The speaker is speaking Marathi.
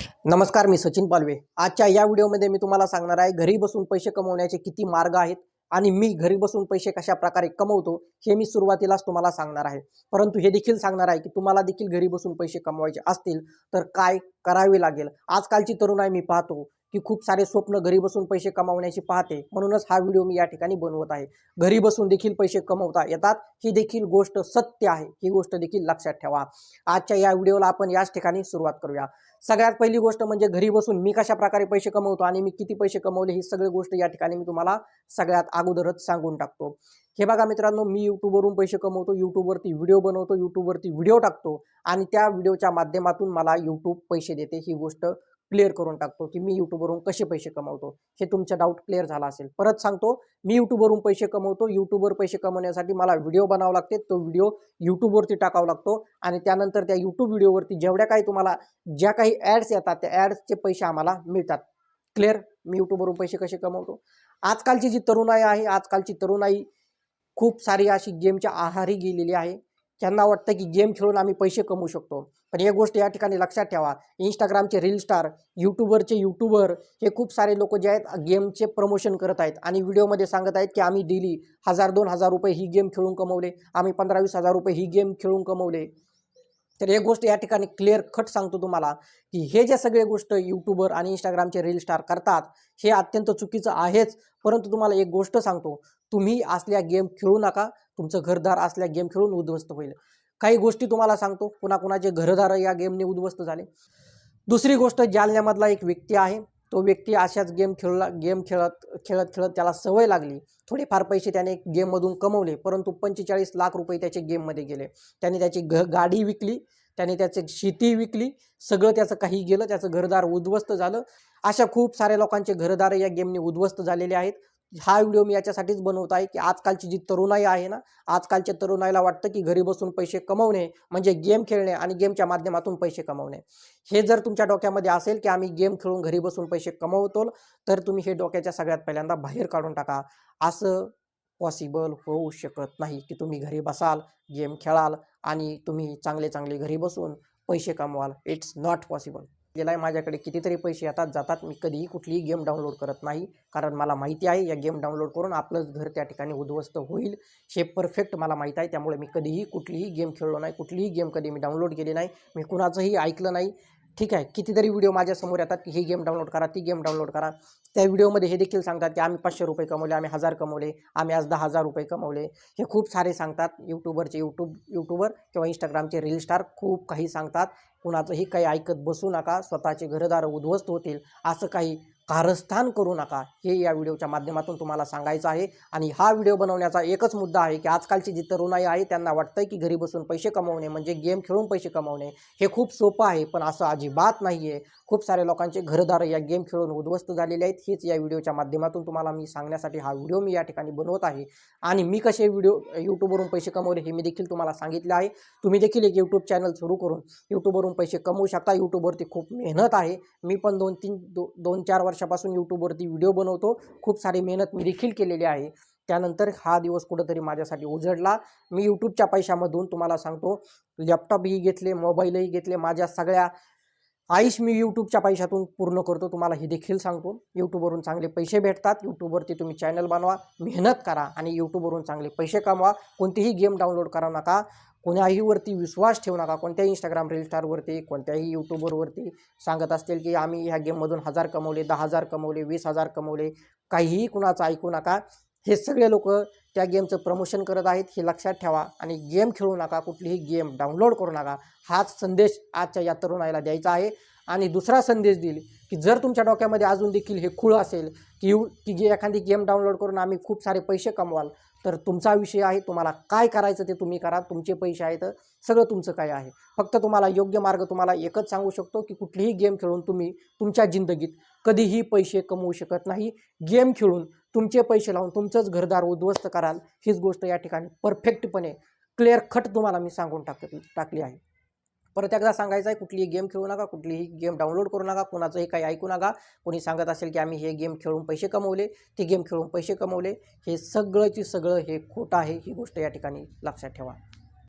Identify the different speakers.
Speaker 1: नमस्कार मी सचिन पालवे. आजच्या या व्हिडिओमध्ये मी तुम्हाला सांगणार आहे घरी बसून पैसे कमवण्याचे किती मार्ग आहेत आणि मी घरी बसून पैसे कशा प्रकारे कमवतो हे मी सुरुवातीलाच तुम्हाला सांगणार आहे. परंतु हे देखील सांगणार आहे की तुम्हाला देखील घरी बसून पैसे कमवायचे असतील तर काय करावे लागेल? आजकालची तरुणाई मी पाहतो की खूप सारे स्वप्न घरी बसून पैसे कमावण्याची पाहते. म्हणूनच हा व्हिडिओ मी या ठिकाणी बनवत आहे. घरी बसून देखील पैसे कमवता येतात. ही देखील गोष्ट सत्य आहे. ही गोष्ट देखील लक्षात ठेवा. आजच्या या व्हिडिओला आपण याच ठिकाणी सुरुवात करूया. सगळ्यात पहिली गोष्ट म्हणजे घरी बसून मी कशा प्रकारे पैसे कमवतो आणि मी किती पैसे कमवले ही सगळी गोष्ट या ठिकाणी मी तुम्हाला सगळ्यात अगोदरच सांगून टाकतो. हे बघा मित्रांनो मी यूट्यूबवरून पैसे कमवतो यूट्यूबवरती व्हिडिओ बनवतो यूट्यूबवरती व्हिडिओ टाकतो आणि त्या व्हिडिओच्या माध्यमातून मला यूट्यूब पैसे देते. ही गोष्ट क्लिअर करून टाकतो की मी यूट्यूबवरून कसे पैसे कमवतो. हे तुमचा डाऊट क्लिअर झाला असेल. परत सांगतो मी यूट्यूबवरून पैसे कमवतो. यूट्यूबवर पैसे कमवण्यासाठी मला व्हिडिओ बनावा लागते. तो व्हिडिओ यूट्यूबवरती टाकावा लागतो. आणि त्यानंतर त्या यूट्यूब व्हिडिओवरती जेवढ्या काही तुम्हाला ज्या काही ॲड्स येतात त्या ॲड्सचे पैसे आम्हाला मिळतात. क्लिअर मी यूट्यूबवरून पैसे कसे कमवतो? आजकालची जी तरुणाई आहे आजकालची तरुणाई खूप सारी अशी गेमच्या आहारी गेलेली आहे. त्यांना वाटतं की गेम खेळून आम्ही पैसे कमवू शकतो. पण एक गोष्ट या ठिकाणी लक्षात ठेवा. इंस्टाग्रामचे रील स्टार यूट्यूबरचे यूट्यूबर हे खूप सारे लोक जे आहेत गेमचे प्रमोशन करत आहेत. आणि व्हिडिओमध्ये सांगत आहेत की आम्ही डेली हजार दोन हजार रुपये ही गेम खेळून कमवले. आम्ही पंधरा वीस हजार रुपये ही गेम खेळून कमवले. तर एक गोष्ट या ठिकाणी क्लिअर कट सांगतो तुम्हाला की हे जे सगळे गोष्ट यूट्यूबर आणि इंस्टाग्रामचे रील स्टार करतात हे अत्यंत चुकीचं आहेच. परंतु तुम्हाला एक गोष्ट सांगतो. तुम्ही असल्या गेम खेळू नका. तुमचं घरदार असल्या गेम खेळून उद्ध्वस्त होईल. काही गोष्टी तुम्हाला सांगतो. कुणाकुणाचे घरदार या गेमने उद्ध्वस्त झाले. दुसरी गोष्ट जालन्यामधला एक व्यक्ती आहे. तो व्यक्ती अशाच गेम खेळला गेम खेळत खेळत खेळत त्याला सवय लागली. थोडेफार पैसे त्याने गेममधून कमवले परंतु पंचेचाळीस लाख रुपये त्याचे गेममध्ये गेले. त्याने त्याची घ गाडी विकली त्याने त्याची शेती विकली सगळं त्याचं काही गेलं त्याचं घरदार उद्ध्वस्त झालं. अशा खूप साऱ्या लोकांचे घरदार या गेमने उद्ध्वस्त झालेले आहेत. हा व्हिडिओ मी याच्यासाठीच बनवत आहे की आजकालची जी तरुणाई आहे ना आजकालच्या तरुणाईला वाटतं की घरी बसून पैसे कमवणे म्हणजे गेम खेळणे आणि गेमच्या माध्यमातून पैसे कमवणे. हे जर तुमच्या डोक्यामध्ये असेल की आम्ही गेम खेळून घरी बसून पैसे कमवतो तर तुम्ही हे डोक्याच्या सगळ्यात पहिल्यांदा बाहेर काढून टाका. असं पॉसिबल होऊ शकत नाही की तुम्ही घरी बसाल गेम खेळाल आणि तुम्ही चांगले चांगले घरी बसून पैसे कमवाल. इट्स नॉट पॉसिबल गेलाय माझ्याकडे कितीतरी पैसे येतात जातात. मी कधीही कुठलीही गेम डाउनलोड करत नाही कारण मला माहिती आहे या गेम डाउनलोड करून आपलंच घर त्या ठिकाणी उद्ध्वस्त होईल. हे परफेक्ट मला माहीत आहे त्यामुळे मी कधीही कुठलीही गेम खेळलो नाही कुठलीही गेम कधी मी डाउनलोड केली नाही मी कुणाचंही ऐकलं नाही. ठीक आहे? कितीतरी व्हिडिओ माझ्यासमोर येतात की ही गेम डाउनलोड करा ती गेम डाउनलोड करा. त्या व्हिडिओमध्ये हे देखील सांगतात की आम्ही पाचशे रुपये कमवले आम्ही हजार कमवले आम्ही आज दहा हजार रुपये कमवले. हे खूप सारे सांगतात यूट्यूबरचे यूट्यूब यूट्यूबर किंवा इंस्टाग्रामचे रील स्टार खूप काही सांगतात. कुणाचंही काही ऐकत बसू नका स्वतःचे घरदार उद्ध्वस्त होतील. असं काही कारस्थान करू नका. हे या व्हिडिओच्या माध्यमातून तुम्हाला सांगायचं आहे. आणि हा व्हिडिओ बनवण्याचा एकच मुद्दा आहे की आजकालची जी तरुणाई आहे त्यांना वाटतंय की घरी बसून पैसे कमवणे म्हणजे गेम खेळून पैसे कमवणे हे खूप सोपं आहे. पण असं अजिबात नाही आहे खूप सारे लोकांचे घरदार या गेम खेळून उद्ध्वस्त झालेले आहेत. हेच या व्हिडिओच्या माध्यमातून तुम्हाला मी सांगण्यासाठी हा व्हिडिओ मी या ठिकाणी बनवत आहे. आणि मी कसे व्हिडिओ यूट्यूबवरून पैसे कमवले हे मी देखील तुम्हाला सांगितले आहे. तुम्ही देखील एक यूट्यूब चॅनल सुरू करून यूट्यूबवरून पैसे कमवू शकता. यूट्यूबवरती खूप मेहनत आहे. मी पण दोन तीन दो दोन चार वर्षापासून यूट्यूबवरती व्हिडिओ बनवतो. खूप सारी मेहनत मी देखील केलेली आहे. त्यानंतर हा दिवस कुठंतरी माझ्यासाठी उजडला. मी यूट्यूबच्या पैशामधून तुम्हाला सांगतो लॅपटॉपही घेतले मोबाईलही घेतले माझ्या सगळ्या आईश मी यूट्यूबच्या पैशातून पूर्ण करतो तुम्हाला हे देखील सांगतो. यूट्यूबवरून चांगले पैसे भेटतात. यूट्यूबवरती तुम्ही चॅनल बनवा मेहनत करा आणि यूट्यूबवरून चांगले पैसे कमवा. कोणतीही गेम डाउनलोड करा नका. कोणाहीवरती विश्वास ठेवू नका. कोणत्याही इंस्टाग्राम रील स्टारवरती कोणत्याही यूट्यूबरवरती सांगत असतील की आम्ही ह्या गेममधून हजार कमवले दहा हजार कमवले वीस हजार कमवले. काहीही कुणाचं ऐकू नका. हे सगळे लोक त्या गेमचं प्रमोशन करत आहेत हे लक्षात ठेवा. आणि गेम खेळू नका कुठलीही गेम डाउनलोड करू नका. हाच संदेश आजच्या या तरुणाईला द्यायचा आहे. आणि दुसरा संदेश देईल की जर तुमच्या डोक्यामध्ये अजून देखील हे खूळ असेल की यू की जे एखादी गेम डाउनलोड करून आम्ही खूप सारे पैसे कमवाल तर तुमचा विषय आहे तुम्हाला काय करायचं ते तुम्ही करा तुमचे पैसे आहेत सगळं तुमचं काय आहे. फक्त तुम्हाला योग्य मार्ग तुम्हाला एकच सांगू शकतो की कुठलीही गेम खेळून तुम्ही तुमच्या जिंदगीत कधीही पैसे कमवू शकत नाही. गेम खेळून तुमचे पैसे लावून तुमचंच घरदार उद्ध्वस्त कराल हीच गोष्ट या ठिकाणी परफेक्टपणे क्लिअर खट तुम्हाला मी सांगून टाक टाकली आहे. परत एकदा सांगायचं आहे कुठलीही गेम खेळू नका कुठलीही गेम डाउनलोड करू नका कुणाचंही काही ऐकू नका. कोणी सांगत असेल की आम्ही हे गेम खेळून पैसे कमवले ते गेम खेळून पैसे कमवले. हे सगळंची सगळं हे खोटं आहे ही गोष्ट या ठिकाणी लक्षात ठेवा.